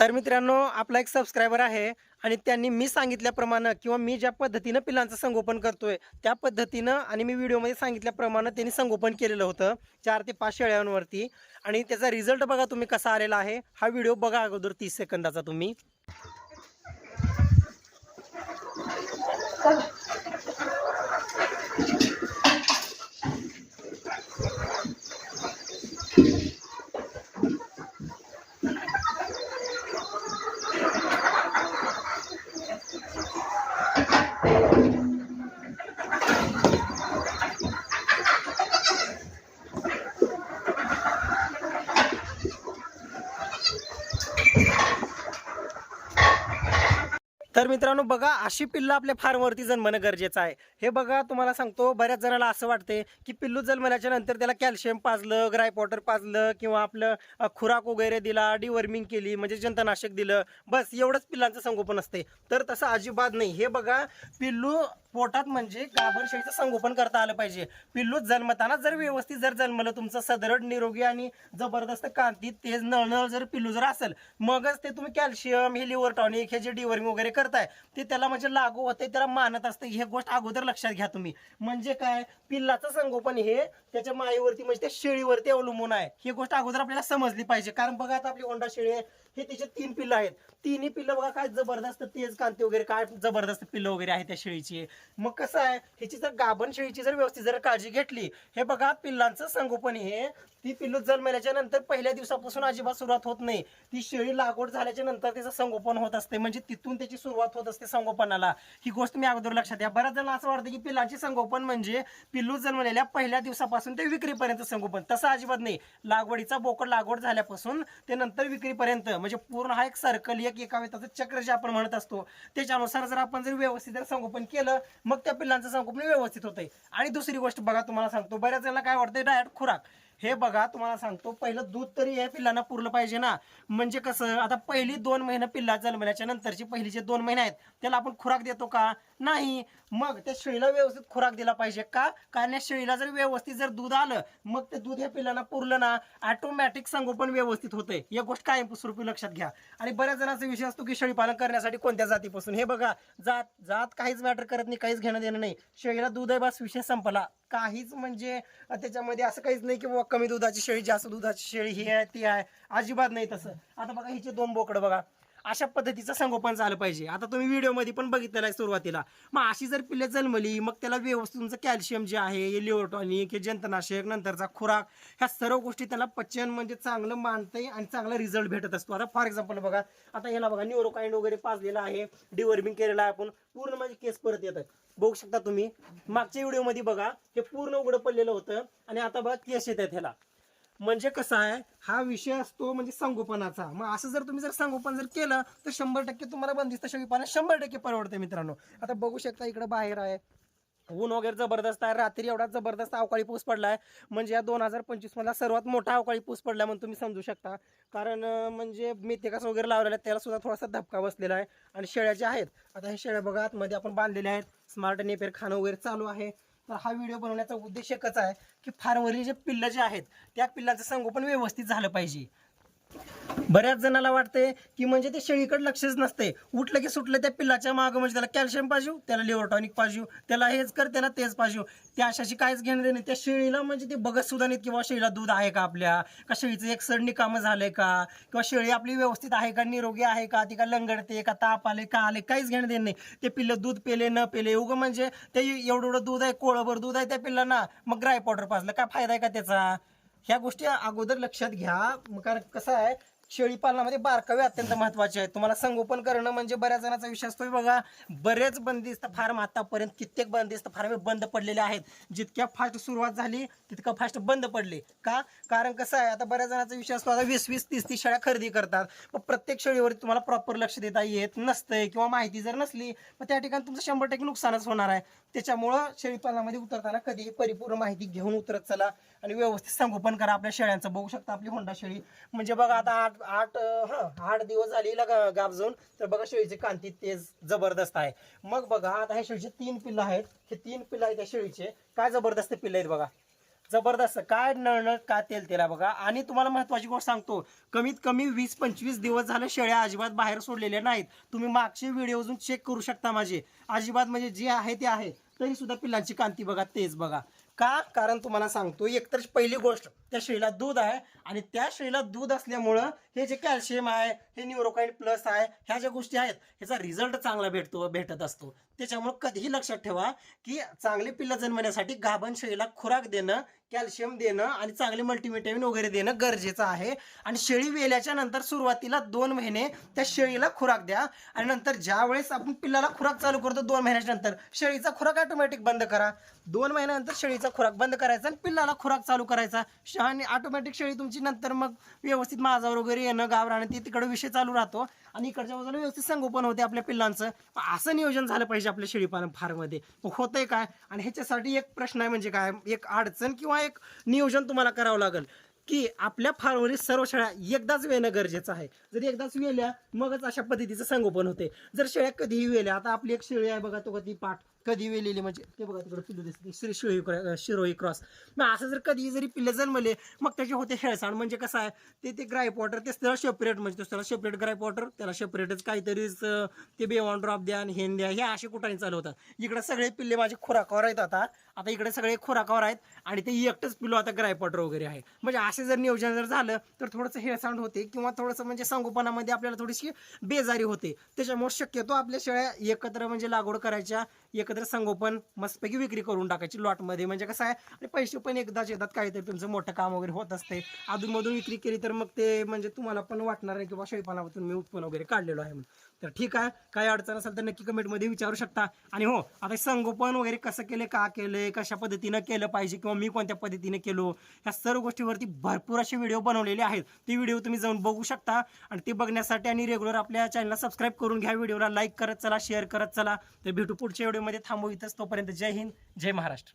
तर मित्रांनो आपला एक सबस्क्रायबर आहे आणि त्यांनी मी सांगितल्याप्रमाणे किंवा मी ज्या पद्धतीनं पिलांचं संगोपन करतोय त्या पद्धतीनं आणि मी व्हिडिओमध्ये सांगितल्याप्रमाणे त्यांनी संगोपन केलेलं होतं चार ते पाच शेळ्यांवरती. आणि त्याचा रिझल्ट बघा तुम्ही कसा आलेला आहे. हा व्हिडिओ बघा अगोदर तीस सेकंदाचा तुम्ही. तर मित्रांनो बघा अशी पिल्लं आपल्या फार्मवरती जन्मणं गरजेचं आहे. हे बघा तुम्हाला सांगतो बऱ्याच जणाला असं वाटते की पिल्लू जन्मल्याच्या नंतर त्याला कॅल्शियम पाजलं ग्राय पॉटर पाजलं किंवा आपलं खुराक वगैरे दिला डिवर्मिंग केली म्हणजे जंतनाशक दिलं बस एवढंच पिल्लांचं संगोपन असते तर तसं अजिबात नाही. हे बघा पिल्लू पोटात म्हणजे गाभण शेळीचं संगोपन करता आलं पाहिजे. पिल्लू जन्मताना जर व्यवस्थित जर जन्मलं तुमचं सदरड निरोगी आणि जबरदस्त कांती तेज नळनळ जर पिल्लू जर असेल मगच ते तुम्ही कॅल्शियम हे लिव्हर टॉनिक हे जे डिवरिंग वगैरे करताय ते त्याला म्हणजे लागू होते त्याला मानत असते हे गोष्ट अगोदर लक्षात घ्या तुम्ही. म्हणजे काय? पिल्लाचं संगोपन हे त्याच्या मायेवरती म्हणजे त्या शेळीवरती अवलंबून आहे. ही गोष्ट अगोदर आपल्याला समजली पाहिजे. कारण बघा आता आपली होंडा शेळी आहे. हे तिचे तीन पिल्लं आहेत. तिन्ही पिल्लं बघा काय जबरदस्त तेज कांती वगैरे काय जबरदस्त पिल्लं वगैरे आहे त्या शेळीची. मग कसं आहे ह्याची जर गाभण शेळीची जर व्यवस्थित जर काळजी घेतली हे बघा पिल्लांचं संगोपन हे. ती पिल्लू जन्मल्याच्या नंतर पहिल्या दिवसापासून अजिबात सुरुवात होत नाही. ती शेळी लागवड झाल्याच्यानंतर त्याचं संगोपन होत असते. म्हणजे तिथून त्याची सुरुवात होत असते संगोपनाला. ही गोष्ट मी अगोदर लक्षात द्या बऱ्याच जण असं वाटतं की पिल्लांचे संगोपन म्हणजे पिल्लू जन्मलेल्या पहिल्या दिवसापासून ते विक्रीपर्यंत संगोपन. तसं अजिबात नाही. लागवडीचा बोकड लागवड झाल्यापासून ते नंतर विक्रीपर्यंत. म्हणजे पूर्ण हा एक सर्कल एक एका वेताचं चक्र जे आपण म्हणत असतो त्याच्यानुसार जर आपण जर व्यवस्थित जर संगोपन केलं मग त्या पिल्लांचं संगोपन व्यवस्थित होतंय. आणि दुसरी गोष्ट बघा तुम्हाला सांगतो बऱ्याच वेळेला काय वाटतंय डायरेक्ट खुराक. हे बघा तुम्हाला सांगतो पहिलं दूध तरी या पिल्लांना पुरलं पाहिजे ना. म्हणजे कसं आता पहिली दोन महिने पिल्ला जन्मल्याच्या नंतरची पहिली जे दोन महिने आहेत त्याला आपण खुराक देतो का? नाही. मग त्या शेळीला व्यवस्थित खुराक दिला पाहिजे का? कारण या शेळीला जर व्यवस्थित जर दूध आलं मग ते दूध या पिल्लांना पुरलं ना ऑटोमॅटिक संगोपन व्यवस्थित होते या गोष्ट कायमस्वरूपी लक्षात घ्या. आणि बऱ्याच जणांचा विषय असतो की शेळी पालन करण्यासाठी कोणत्या जातीपासून. हे बघा जात जात काहीच मॅटर करत नाही काहीच घेणं देणं नाही. शेळीला दूध आहे बस विषय संपला. काहीच म्हणजे त्याच्यामध्ये असं काहीच नाही की कमी दुधाची शेळी जास्त दुधाची शेळी ही आहे ती आहे. अजिबात नाही तसं. आता बघा हिचे दोन बोकडं बघा. अशा पद्धतीचं संगोपन झालं पाहिजे. आता तुम्ही व्हिडिओमध्ये पण बघितलेलं आहे सुरुवातीला. मग अशी जर पिल्ले जन्मली मग त्याला व्यवस्थित तुमचं कॅल्शियम जे आहे हे लिओटॉनिक हे जंतनाशक नंतरचा खुराक ह्या सर्व गोष्टी त्याला पचन म्हणजे चांगलं मानतंय आणि चांगला रिझल्ट भेटत असतो. आता फॉर एक्झाम्पल बघा आता याला बघा न्यूरोकाइंड वगैरे पाजलेला आहे डिवर्मिंग केलेला आहे आपण पूर्ण माझे केस परत येतात. बघू शकता तुम्ही मागच्या व्हिडिओमध्ये बघा हे पूर्ण उघडं पडलेलं होतं आणि आता बघा केस येत आहेत ह्याला. म्हणजे कसं आहे? हा विषय असतो म्हणजे संगोपनाचा. मग असं जर तुम्ही जर संगोपन जर केलं तर शंभर टक्के तुम्हाला बंदिस्त शेळी पालन शंभर टक्के परवडते मित्रांनो. आता बघू शकता इकडे बाहेर आहे. ऊन वगैरे जबरदस्त आहे. रात्री एवढा जबरदस्त अवकाळी पाऊस पडलाय. म्हणजे या दोन हजार पंचवीस मधला सर्वात मोठा अवकाळी पाऊस पडला म्हणून तुम्ही समजू शकता. कारण म्हणजे मेथेकास वगैरे लावलेला आहे त्याला सुद्धा थोडासा धपका बसलेला आहे. आणि शेळ्या ज्या आहेत आता हे शेळ्या बघा आतमध्ये आपण बांधलेल्या आहेत. स्मार्ट नेपेर खाणं वगैरे चालू आहे. तर हा व्हिडिओ बनवण्याचा उद्देश एकच आहे की फार्मवरील जे पिल्लं जे आहेत त्या पिल्लाचं संगोपन व्यवस्थित झालं पाहिजे. बऱ्याच जणाला वाटते की म्हणजे ते शेळीकडे लक्षच नसते उठलं की सुटलं त्या पिल्लाच्या मागं म्हणजे त्याला कॅल्शियम पाहिजे त्याला लिव्हर टॉनिक त्याला हेच कर त्याला तेच पाहिजे त्या अशाशी काहीच घेणं देणं नाही. त्या शेळीला म्हणजे ते बघत सुद्धा नाहीत किंवा शेळीला दूध आहे का आपल्या? का शेळीचं एक सडणी कामं झालंय का? किंवा शेळी आपली व्यवस्थित आहे का? निरोगी आहे का? ती का लंगडते का ताप आले का आले? काहीच घेणं देणं नाही. ते पिल्लं दूध पेले न पेले. उगं म्हणजे ते एवढं एवढं दूध आहे कोळभर दूध आहे त्या पिल्लांना. मग ग्राय पावडर पाजलं. काय फायदा आहे का त्याचा? ह्या गोष्टी अगोदर लक्षात घ्या. कारण कसं आहे शेळी पालनामध्ये बारकावे अत्यंत महत्त्वाचे आहेत. तुम्हाला संगोपन करणं म्हणजे बऱ्याच जणांचा विषय असतो बघा बरेच बंदिस्त फार्म आतापर्यंत कित्येक बंदिस्त फार्म हे बंद पडलेले आहेत. जितक्या फास्ट सुरुवात झाली तितकं फास्ट बंद पडले. का? कारण कसं आहे आता बऱ्याच जणांचा विषय असतो आता वीस वीस तीस तीस शेळ्या खरेदी करतात. मग प्रत्येक शेळीवरती तुम्हाला प्रॉपर लक्ष देता येत नसतंय किंवा माहिती जर नसली मग त्या ठिकाणी तुमचं शंभर टक्के नुकसानच होणार आहे. त्याच्यामुळं शेळी पालनामध्ये उतरताना कधीही परिपूर्ण माहिती घेऊन उतरत चला आणि व्यवस्थित संगोपन करा. आपल्या शेळ्यांचं बघू शकता आपली होंडा शेळी. म्हणजे बघा आता आठ आठ हा आठ दिवस झाले हिला तर बघा शेळीची कांती तेज जबरदस्त आहे. मग बघा आता ह्या शेळीचे तीन पिल्लं आहेत. हे तीन पिल्लं आहेत त्या शेळीचे. काय जबरदस्त पिल्लं आहेत बघा. जबरदस्त. काय नळनळ काय तेल तेला बघा. आणि तुम्हाला महत्वाची गोष्ट सांगतो. कमीत कमी वीस पंचवीस दिवस झाले शेळ्या अजिबात बाहेर सोडलेल्या नाहीत. तुम्ही मागचे व्हिडिओजून चेक करू शकता माझे. अजिबात म्हणजे जे आहे ते आहे. तरी सुद्धा पिल्लांची कांती बघा तेच बघा. का? कारण तुम्हाला सांगतो एकतर पहिली गोष्ट त्या शेळीला दूध आहे आणि त्या शेळीला दूध असल्यामुळं हे जे कॅल्शियम आहे हे न्यूरोकाइन प्लस आहे ह्या ज्या गोष्टी आहेत ह्याचा रिझल्ट चांगला भेटतो भेटत असतो. त्याच्यामुळे कधीही लक्षात ठेवा की चांगले पिल्लं जन्मण्यासाठी गाभण शेळीला खुराक देणं कॅल्शियम देणं आणि चांगले मल्टीव्हिटॅमिन वगैरे देणं गरजेचं आहे. आणि शेळी वेल्याच्या नंतर सुरुवातीला दोन महिने त्या शेळीला खुराक द्या आणि नंतर ज्या वेळेस आपण पिल्लाला खुराक चालू करतो दोन महिन्याच्या नंतर शेळीचा खुराक ऑटोमॅटिक बंद करा. दोन महिन्यानंतर शेळीचा खुराक बंद करायचा आणि पिल्लाला खुराक चालू करायचा. आणि ऑटोमॅटिक शेळी तुमची नंतर मग व्यवस्थित माझावर वगैरे येणं गाव राहणं ते विषय चालू राहतो. आणि इकडच्या बाजूला व्यवस्थित संगोपन होते आपल्या पिल्लांचं. पण असं नियोजन झालं पाहिजे आपल्या शेळीपालन फार्ममध्ये. मग होतंय काय? आणि ह्याच्यासाठी एक प्रश्न आहे म्हणजे काय? एक अडचण किंवा एक नियोजन तुम्हाला करावं लागेल की आपल्या फार्मवरील सर्व शेळ्या एकदाच वेणं गरजेचं आहे. जर एकदाच वेल्या मगच अशा पद्धतीचं संगोपन होते. जर शेळ्या कधीही वेल्या आता आपली एक शेळी आहे बघा तो कधी पाठ कधी वेलेली म्हणजे ते बघा तिकडे पिल्लू दिसते श्री शिरोई क्रॉ- शिरोई क्रॉस. मग असं जर कधी जरी पिल्लं जन्मले मग त्याचे होते हेळसाण म्हणजे कसं आहे ते ते ग्राईप वॉटर तेच त्याला सेपरेट म्हणजे त्याला सेपरेट ग्राईप वॉटर त्याला सेपरेटच काहीतरीच ते बेवॉन ड्रॉप द्या आणि हेन द्या हे असे कुठाने चालू होतात. इकडे सगळे पिल्ले माझे खुराकावर आहेत आता. आता इकडे सगळे खुराकावर आहेत आणि ते एकटंच पिल्लो आता ग्राईप वॉटर वगैरे आहे. म्हणजे असे जर नियोजन जर झालं तर थोडंसं हेळसांड होते किंवा थोडंसं म्हणजे संगोपनामध्ये आपल्याला थोडीशी बेजारी होते. त्याच्यामुळे शक्यतो आपल्या शेळ्या एकत्र म्हणजे लागवड करायच्या एकत्र संगोपन मस्तपैकी विक्री करून टाकायची लॉटमध्ये. म्हणजे कसं आहे आणि पैसे पण एकदाच येतात. काहीतरी तुमचं मोठं काम वगैरे होत असते. अधूनमधून विक्री केली तर मग ते म्हणजे तुम्हाला पण वाटणार आहे किंवा शेळीपानातून मी उत्पन्न वगैरे काढलेलो आहे म्हणून. तर ठीक आहे काही अडचण असेल तर नक्की कमेंटमध्ये विचारू शकता. आणि हो आता संगोपन वगैरे कसं केलं का केलं कशा पद्धतीनं केलं पाहिजे किंवा मी कोणत्या पद्धतीने केलो ह्या सर्व गोष्टीवरती भरपूर असे व्हिडिओ बनवलेले आहेत. ते व्हिडिओ तुम्ही जाऊन बघू शकता आणि ते बघण्यासाठी आणि रेग्युलर आपल्या चॅनलला सबस्क्राईब करून घ्या व्हिडिओला लाईक करत चला शेअर करत चला. तर भेटू पुढच्या व्हिडिओमध्ये थांबू इथंच तोपर्यंत. जय हिंद जय महाराष्ट्र.